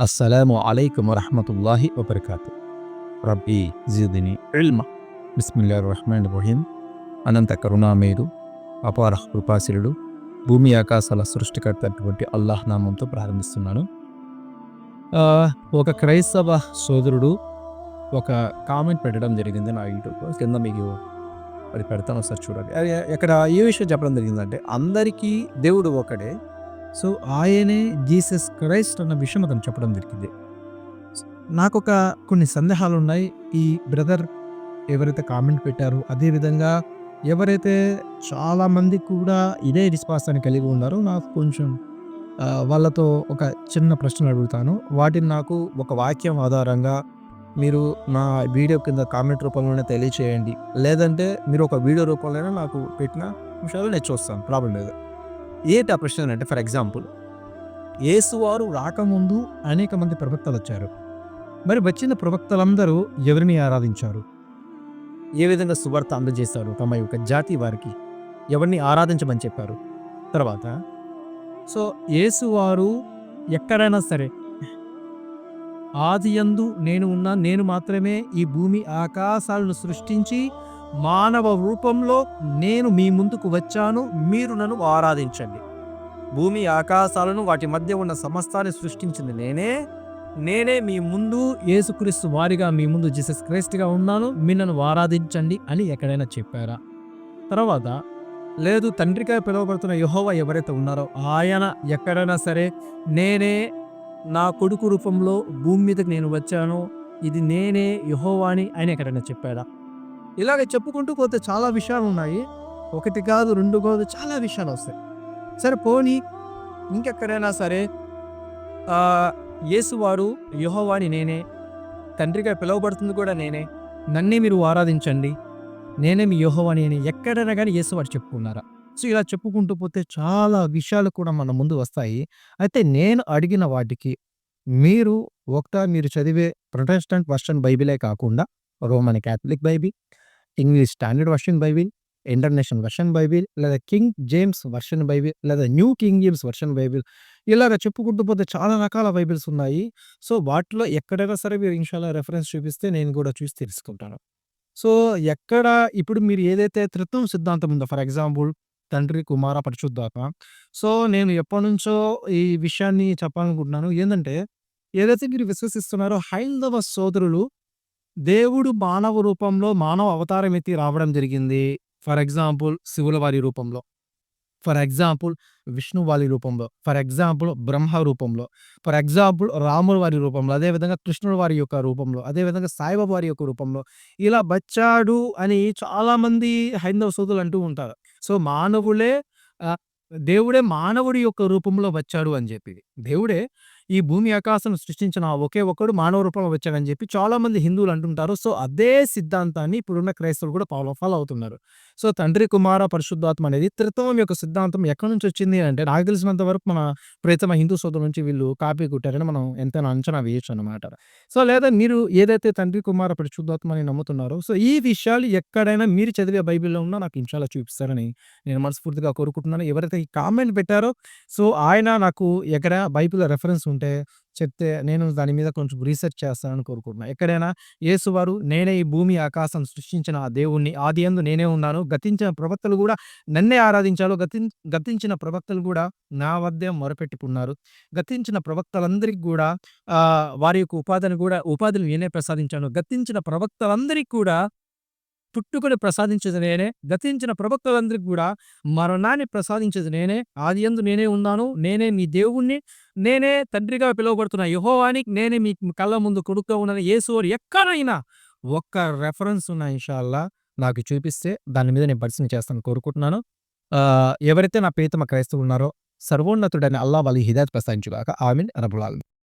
అస్సలాము అలైకుం వరహమతుల్లాహి వబర్కాతు రబ్బీ జీదిని ఇల్మ బిస్మిల్లా రహమాన్ రహీం అనంత కరుణామేరు అపార కృపాశిరుడు భూమి ఆకాశాల సృష్టికర్త అటువంటి అల్లాహ్ నామంతో ప్రారంభిస్తున్నాను ఒక క్రైస్తవ సోదరుడు ఒక కామెంట్ పెట్టడం జరిగింది నా యూట్యూబ్ కింద మీకు అది పెడతాను ఒకసారి చూడండి అది ఇక్కడ ఏ విషయం చెప్పడం జరిగిందంటే అందరికీ దేవుడు ఒకడే సో ఆయనే జీసస్ క్రైస్ట్ అన్న విషయం అతను చెప్పడం జరిగింది. నాకు ఒక కొన్ని సందేహాలు ఉన్నాయి ఈ బ్రదర్ ఎవరైతే కామెంట్ పెట్టారో అదేవిధంగా ఎవరైతే చాలామంది కూడా ఇదే విశ్వాసాన్ని కలిగి ఉన్నారో నాకు కొంచెం వాళ్ళతో ఒక చిన్న ప్రశ్న అడుగుతాను. వాటిని నాకు ఒక వాక్యం ఆధారంగా మీరు నా వీడియో కింద కామెంట్ రూపంలోనే తెలియచేయండి. లేదంటే మీరు ఒక వీడియో రూపంలోనే నాకు పెట్టిన విషయాలు నేను చూస్తాను. ప్రాబ్లం లేదు. ఏ ఆ ప్రశ్న అంటే ఫర్ ఎగ్జాంపుల్ యేసువారు రాకముందు అనేక మంది ప్రవక్తలు వచ్చారు. మరి వచ్చిన ప్రవక్తలందరూ ఎవరిని ఆరాధించారు? ఏ విధంగా సువార్త అందజేశారు తమ యొక్క జాతి వారికి? ఎవరిని ఆరాధించమని చెప్పారు? తర్వాత సో యేసువారు ఎక్కడైనా సరే ఆది యందు నేను ఉన్నా నేను మాత్రమే ఈ భూమి ఆకాశాలను సృష్టించి మానవ రూపంలో నేను మీ ముందుకు వచ్చాను మీరు నన్ను ఆరాధించండి. భూమి ఆకాశాలను వాటి మధ్య ఉన్న సమస్తాన్ని సృష్టించింది నేనే. నేనే మీ ముందు యేసుక్రీస్తు వారిగా మీ ముందు జీసస్ క్రైస్ట్గా ఉన్నాను మీ నన్ను ఆరాధించండి అని ఎక్కడైనా చెప్పారా? తర్వాత లేదు తండ్రిగా పిలువబడుతున్న యహోవ ఎవరైతే ఉన్నారో ఆయన ఎక్కడైనా సరే నేనే నా కొడుకు రూపంలో భూమి మీదకి నేను వచ్చాను ఇది నేనే యహోవాని ఆయన ఎక్కడైనా చెప్పాడా? ఇలాగ చెప్పుకుంటూ పోతే చాలా విషయాలు ఉన్నాయి ఒకటి కాదు రెండు కాదు చాలా విషయాలు వస్తాయి. సరే పోనీ ఇంకెక్కడైనా సరే యేసువారు యహోవాని నేనే తండ్రిగా పిలువబడుతుంది కూడా నేనే నన్నే మీరు ఆరాధించండి నేనే మీ యహోవాని అని ఎక్కడైనా కానీ యేసువారు చెప్పుకున్నారా? సో ఇలా చెప్పుకుంటూ పోతే చాలా విషయాలు కూడా మన ముందు వస్తాయి. అయితే నేను అడిగిన వాటికి మీరు ఒకట మీరు చదివే ప్రొటెస్టెంట్ వర్షన్ బైబిలే కాకుండా Roman Catholic Bible English standard version Bible international version Bible లేదా కింగ్ జేమ్స్ వర్షన్ బైబిల్ లేదా new King James version Bible ఇలాగ చెప్పుకుంటూ పోతే చాలా రకాల బైబిల్స్ ఉన్నాయి. సో వాటిలో ఎక్కడైనా సరే మీరు ఇన్షాల్లా రెఫరెన్స్ చూపిస్తే నేను కూడా చూసి తెలుసుకుంటాను. సో ఎక్కడ ఇప్పుడు మీరు ఏదైతే త్రిత్వం సిద్ధాంతం ఉందో ఫర్ ఎగ్జాంపుల్ తండ్రి కుమార పరిశుద్ధాత్మ. సో నేను ఎప్పటి నుంచో ఈ విషయాన్ని చెప్పాలనుకుంటున్నాను. ఏంటంటే ఏదైతే మీరు విశ్వసిస్తున్నారో హైందవ సోదరులు దేవుడు మానవ రూపంలో మానవ అవతారం ఎత్తి రావడం జరిగింది. ఫర్ ఎగ్జాంపుల్ శివుల వారి రూపంలో. ఫర్ ఎగ్జాంపుల్ విష్ణు వారి రూపంలో. ఫర్ ఎగ్జాంపుల్ బ్రహ్మ రూపంలో. ఫర్ ఎగ్జాంపుల్ రాముల వారి రూపంలో. అదేవిధంగా కృష్ణుడు వారి యొక్క రూపంలో. అదేవిధంగా సాయిబాబు వారి యొక్క రూపంలో. ఇలా బచ్చాడు అని చాలామంది హైందవ సోదులు అంటూ ఉంటారు. సో మానవులే దేవుడే మానవుడి యొక్క రూపంలో వచ్చాడు అని చెప్పి. దేవుడే ఈ భూమి ఆకాశం సృష్టించిన ఒకే ఒక్కడు మానవ రూపంలో వచ్చాడని చెప్పి చాలా మంది హిందువులు అంటుంటారు. సో అదే సిద్ధాంతాన్ని ఇప్పుడున్న క్రైస్తవులు కూడా ఫాలో ఫాలో అవుతున్నారు. సో తండ్రి కుమార పరిశుద్ధాత్మ అనేది త్రిత్వం యొక్క సిద్ధాంతం ఎక్కడి నుంచి వచ్చింది అంటే నాకు తెలిసినంత వరకు మన ప్రేతమ హిందూ సోదరు నుంచి వీళ్ళు కాపీ కొట్టారని మనం ఎంతైనా అంచనా వేయచ్చు అనమాట సో లేదా మీరు ఏదైతే తండ్రి కుమార పరిశుద్ధాత్మ అని నమ్ముతున్నారో సో ఈ విషయాలు ఎక్కడైనా మీరు చదివే బైబిల్లో ఉన్నా నాకు ఇంచాలా చూపిస్తారని నేను మనస్ఫూర్తిగా కోరుకుంటున్నాను. ఎవరైతే ఈ కామెంట్ పెట్టారో సో ఆయన నాకు ఎక్కడ బైబిల్ రెఫరెన్స్ ఉంటే చెప్తే నేను దాని మీద కొంచెం రీసెర్చ్ చేస్తానని కోరుకుంటున్నాను ఎక్కడైనా యేసువారు నేనే ఈ భూమి ఆకాశం సృష్టించిన ఆ దేవుణ్ణి ఆది ఎందు నేనే ఉన్నాను గతించిన ప్రవక్తలు కూడా నన్నే ఆరాధించాలో గతి గతించిన ప్రవక్తలు కూడా నా వద్దే మొరపెట్టుకున్నారు. గతించిన ప్రవక్తలందరికీ కూడా వారి యొక్క ఉపాధిని కూడా ఉపాధిని నేనే ప్రసాదించాను. గతించిన ప్రవక్తలందరికీ కూడా పుట్టుకొని ప్రసాదించేది నేనే గతించిన ప్రవక్తలందరికీ కూడా మరణాన్ని ప్రసాదించేది నేనే ఆది ఎందు నేనే ఉన్నాను నేనే మీ దేవుణ్ణి నేనే తండ్రిగా పిలువబడుతున్న. యహోవాని నేనే మీ కళ్ళ ముందు కొడుకుగా ఉన్నాను. యేసు ఎక్కడైనా ఒక్క రెఫరెన్స్ ఉన్న ఇన్షాల్లా నాకు చూపిస్తే దాని మీద నేను పరిశీలన చేస్తాను కోరుకుంటున్నాను. ఎవరైతే నా ప్రీతమ క్రైస్తవులు ఉన్నారో సర్వోన్నతుడైన అల్లా వాళ్ళు హిదాయత్ ప్రసాదించుగాక ఆమెన్. రబులాల్